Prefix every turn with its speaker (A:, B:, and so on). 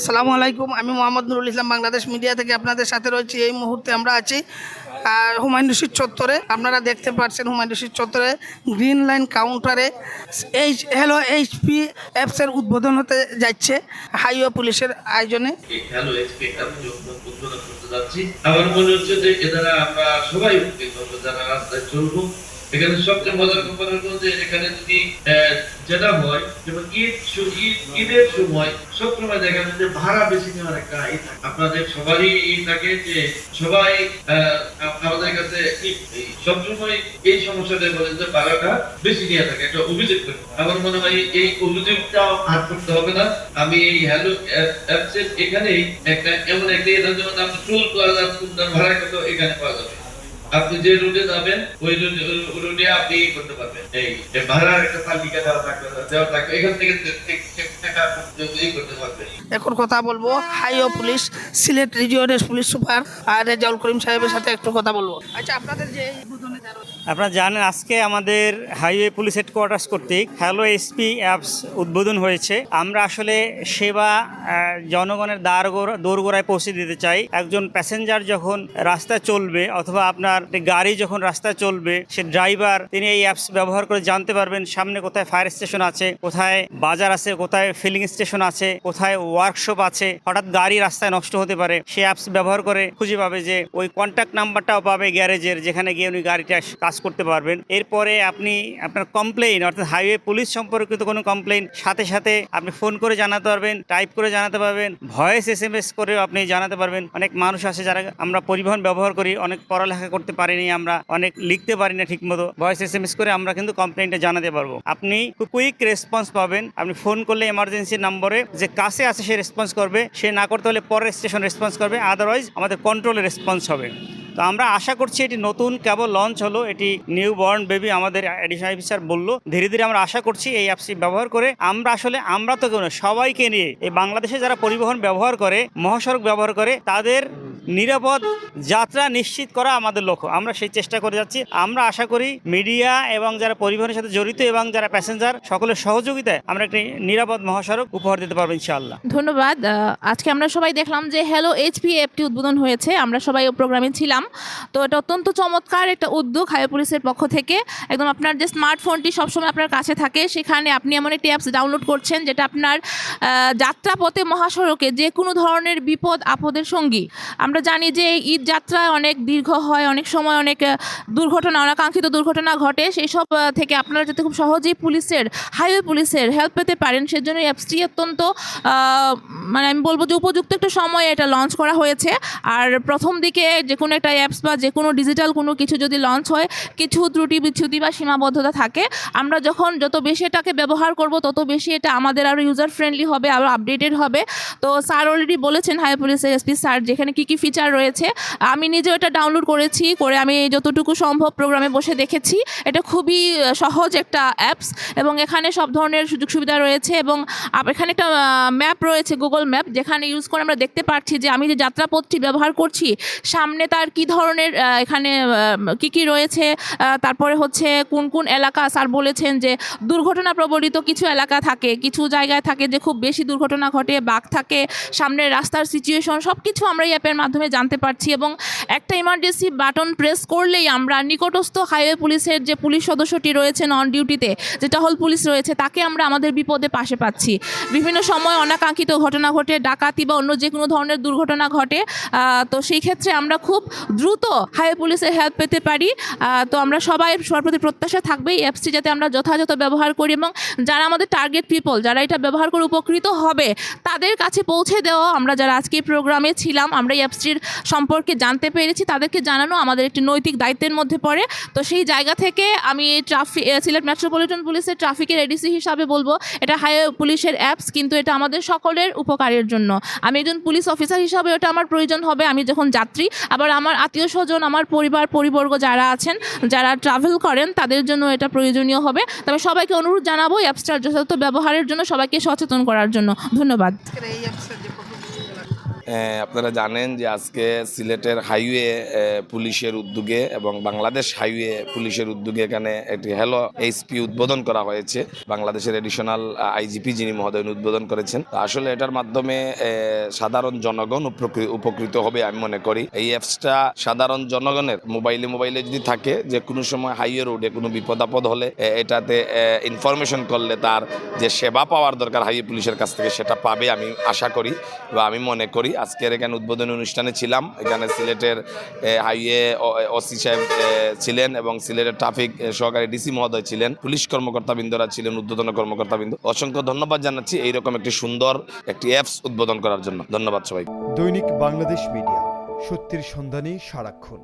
A: আসসালামু আলাইকুম, আমি মোহাম্মদ নুরুল ইসলাম, বাংলাদেশ মিডিয়া থেকে আপনাদের সাথে রয়েছি। এই মুহূর্তে আমরা আছি আর হুমায়ুন রশিদ চত্বরে। আপনারা দেখতে পাচ্ছেন হুমায়ুন রশিদ চত্বরে গ্রিন লাইন কাউন্টারে এইচ হ্যালো এইচপি অ্যাপসের উদ্বোধন হতে যাচ্ছে, হাইওয়ে পুলিশের আয়োজনে।
B: আমার মনে হচ্ছে যে আমরা সবাই যারা রাস্তায় এখানে সবচেয়ে মজার ব্যাপার হলো যে এখানে যদি যেটা হয়, যেমন ঈদ ঈদের সময় সবসময় দেখা যায় যে ভাড়া বেশি নেওয়ার একটা ই থাকে। আপনাদের সবারই ই থাকে যে সবাই আমাদের কাছে সবসময় এই সমস্যাটা বলে যে ভাড়াটা বেশি নিয়ে থাকে, একটা অভিযোগ করে আমার মনে হয় এই অভিযোগটা আর করতে হবে না। আমি এই হ্যালো অ্যাপসের এখানেই একটা এমন একটা এটা যেমন আপনি টোল প্লাজা কোনটার ভাড়া কত এখানে পাওয়া যাবে। আপনি যে রুটে যাবেন ওই রুটে আপনি করতে পারবেন। এই যে ভাড়ার একটা তালিকা দেওয়া থাকবে দেওয়া থাকবে এখান থেকে করতে পারবেন।
A: এখন কথা বলব হাইও পুলিশ সিলেট রিজিয়নের পুলিশ সুপার আর রেজাউল করিম সাহেবের সাথে একটু কথা বলব। আচ্ছা আপনাদের যে
C: আপনারা জানেন আজকে আমাদের হাইওয়ে পুলিশ হেডকোয়ার্টার্স কর্তৃক হ্যালো এসপি অ্যাপস উদ্বোধন হয়েছে। আমরা আসলে সেবা জনগণের দ্বার দোরগোড়ায় পৌঁছে দিতে চাই। একজন প্যাসেঞ্জার যখন রাস্তায় চলবে অথবা আপনার একটি গাড়ি যখন রাস্তায় চলবে, সে ড্রাইভার তিনি এই অ্যাপস ব্যবহার করে জানতে পারবেন সামনে কোথায় ফায়ার স্টেশন আছে, কোথায় বাজার আছে, কোথায় ফিলিং স্টেশন আছে, কোথায় ওয়ার্কশপ আছে। হঠাৎ গাড়ি রাস্তায় নষ্ট হতে পারে। সে অ্যাপস ব্যবহার করে খুঁজে পাবে যে ওই কন্ট্যাক্ট নাম্বারটাও পাবে গ্যারেজের, যেখানে গিয়ে উনি গাড়িটা কাজ করতে পারবেন। এরপরে আপনি আপনার কমপ্লেইন অর্থাৎ হাইওয়ে পুলিশ সম্পর্কিত কোনো কমপ্লেইন সাথে সাথে আপনি ফোন করে জানাতে পারবেন টাইপ করে জানাতে পারবেন ভয়েস এস এম এস করেও আপনি জানাতে পারবেন। অনেক মানুষ আছে যারা আমরা পরিবহন ব্যবহার করি, অনেক পড়ালেখা করতে পারিনি, আমরা অনেক লিখতে পারি না ঠিকমতো। ভয়েস এস এম এস করে আমরা কিন্তু কমপ্লেনটা জানাতে পারব। আপনি কুইক রেসপন্স পাবেন। আপনি ফোন করলে এমার্জেন্সি নম্বরে যে কাছে আছে সে রেসপন্স করবে। সে না করতে হলে পরের স্টেশন রেসপন্স করবে। আদারওয়াইজ আমাদের কন্ট্রোলে রেসপন্স হবে। তো আমরা আশা করছি এটি নতুন, কেবল লঞ্চ হলো। এটি নিউ বর্ন বেবি আমাদের এডিশনাল অফিসার বলল। ধীরে ধীরে আমরা আশা করছি এই অ্যাপসটি ব্যবহার করে আমরা আসলে, আমরা তো কেউ সবাইকে নিয়ে এই বাংলাদেশে যারা পরিবহন ব্যবহার করে, মহাসড়ক ব্যবহার করে, তাদের নিরাপদ যাত্রা নিশ্চিত করা আমাদের লক্ষ্য। আমরা সেই চেষ্টা করে যাচ্ছি। আমরা আশা করি মিডিয়া এবং যারা পরিবহনের সাথে জড়িত এবং যারা প্যাসেঞ্জার, সকলের সহযোগিতায় আমরা একটি নিরাপদ মহাসড়ক উপহার দিতে পারব ইনশাআল্লাহ।
D: ধন্যবাদ। আজকে আমরা সবাই দেখলাম যে হ্যালো এইচপি অ্যাপটি উদ্বোধন হয়েছে। আমরা সবাই প্রোগ্রামে ছিলাম। তো এটা অত্যন্ত চমৎকার একটা উদ্যোগ হাইওয়ে পুলিশের পক্ষ থেকে। একদম আপনার যে স্মার্টফোনটি সবসময় আপনার কাছে থাকে, সেখানে আপনি এমন একটি অ্যাপস ডাউনলোড করছেন যেটা আপনার যাত্রাপথে মহাসড়কে যে কোনো ধরনের বিপদ, আপদের সঙ্গী। আমরা জানি যে ঈদ যাত্রা অনেক দীর্ঘ হয়, অনেক সময় অনেক দুর্ঘটনা, অনাকাঙ্ক্ষিত দুর্ঘটনা ঘটে। সেই সব থেকে আপনারা যাতে খুব সহজেই পুলিশের, হাইওয়ে পুলিশের হেল্প পেতে পারেন সেজন্য অ্যাপসটি অত্যন্ত মানে আমি বলব যে উপযুক্ত একটা সময়ে এটা লঞ্চ করা হয়েছে। আর প্রথম দিকে যে কোনো একটা অ্যাপস বা যে কোনো ডিজিটাল কোনো কিছু যদি লঞ্চ হয়, কিছু ত্রুটি বিচ্ছুতি বা সীমাবদ্ধতা থাকে, আমরা যখন যত বেশি এটাকে ব্যবহার করব, তত বেশি এটা আমাদের আরও ইউজার ফ্রেন্ডলি হবে আরও আপডেটেড হবে। তো স্যার অলরেডি বলেছেন হাই পুলিশের এসপি স্যার যেখানে কী কী ফিচার রয়েছে। আমি নিজেও এটা ডাউনলোড করেছি, করে আমি যতটুকু সম্ভব প্রোগ্রামে বসে দেখেছি। এটা খুবই সহজ একটা অ্যাপস এবং এখানে সব ধরনের সুযোগ সুবিধা রয়েছে এবং এখানে একটা ম্যাপ রয়েছে গুগল ম্যাপ যেখানে ইউজ করে আমরা দেখতে পাচ্ছি যে আমি যে যাত্রাপথটি ব্যবহার করছি, সামনে তার কি ধরনের এখানে কি কি রয়েছে তারপরে হচ্ছে কোন কোন এলাকা স্যার বলেছেন যে দুর্ঘটনা প্রবলিত কিছু এলাকা থাকে, কিছু জায়গায় থাকে যে খুব বেশি দুর্ঘটনা ঘটে, বাঘ থাকে সামনের রাস্তার সিচুয়েশন সব কিছু আমরা এই অ্যাপের মাধ্যমে জানতে পারছি এবং একটা ইমার্জেন্সি বাটন প্রেস করলেই আমরা নিকটস্থ হাইওয়ে পুলিশের যে পুলিশ সদস্যটি রয়েছেন অন ডিউটিতে যে টহল পুলিশ রয়েছে, তাকে আমরা আমাদের বিপদে পাশে পাচ্ছি। বিভিন্ন সময় অনাকাঙ্ক্ষিত ঘটনা ঘটে, ডাকাতি বা অন্য যে কোনো ধরনের দুর্ঘটনা ঘটে তো সেই ক্ষেত্রে আমরা খুব দ্রুত হাইওয়ে পুলিশের হেল্প পেতে পারি। তো আমরা সবাই সবার প্রতি প্রত্যাশা থাকবে এই অ্যাপসটি যাতে আমরা যথাযথ ব্যবহার করি এবং যারা আমাদের টার্গেট পিপল যারা এটা ব্যবহার করে উপকৃত হবে, তাদের কাছে পৌঁছে দেওয়া আমরা যারা আজকে প্রোগ্রামে ছিলাম, আমরা এই অ্যাপসটির সম্পর্কে জানতে পেরেছি। তাদেরকে জানানো আমাদের একটি নৈতিক দায়িত্বের মধ্যে পড়ে। তো সেই জায়গা থেকে আমি ট্রাফিক সিলেট মেট্রোপলিটন পুলিশের ট্রাফিকের এডিসি হিসাবে বলব। এটা হাইওয়ে পুলিশের অ্যাপস কিন্তু এটা আমাদের সকলের উপকারের জন্য। আমি একজন পুলিশ অফিসার হিসাবে ওটা আমার প্রয়োজন হবে। আমি যখন যাত্রী, আবার আমার আত্মীয় স্বজন, আমার পরিবার, পরিবর্গ যারা আছেন, যারা ট্রাভেল করেন, তাদের জন্য এটা প্রয়োজনীয় হবে। তবে সবাইকে অনুরোধ জানাব অ্যাপসটার যথাযথ ব্যবহারের জন্য, সবাইকে সচেতন করার জন্য। ধন্যবাদ।
A: এই অ্যাপসের যে
E: আপনারা জানেন যে আজকে সিলেটের হাইওয়ে পুলিশের উদ্যোগে এবং বাংলাদেশ হাইওয়ে পুলিশের উদ্যোগে এখানে একটি হ্যালো এইচপি উদ্বোধন করা হয়েছে। বাংলাদেশের এডিশনাল আইজিপি যিনি মহোদয় উদ্বোধন করেছেন। আসলে এটার মাধ্যমে সাধারণ জনগণ উপকৃ- উপকৃত হবে আমি মনে করি। এই অ্যাপসটা সাধারণ জনগণের, মোবাইলে মোবাইলে যদি থাকে, যে কোনো সময় হাইওয়ে রোডে কোনো বিপদ আপদ হলে এটাতে ইনফরমেশন করলে তার যে সেবা পাওয়ার দরকার হাইওয়ে পুলিশের কাছ থেকে, সেটা পাবে আমি আশা করি বা আমি মনে করি। আজকের এখানে উদ্বোধনী অনুষ্ঠানে ছিলাম। এখানে সিলেটের হাইওয়ে ওসি সাহেব ছিলেন এবং সিলেটের ট্রাফিক সহকারী ডিসি মহোদয় ছিলেন। পুলিশ কর্মকর্তাবৃন্দরা ছিলেন, উদ্বোধন কর্মকর্তাবৃন্দ। অসংখ্য ধন্যবাদ জানাচ্ছি এইরকম একটি সুন্দর একটি অ্যাপস উদ্বোধন করার জন্য। ধন্যবাদ সবাই
F: দৈনিক বাংলাদেশ মিডিয়া, সত্যির সন্ধানে সারাক্ষণ।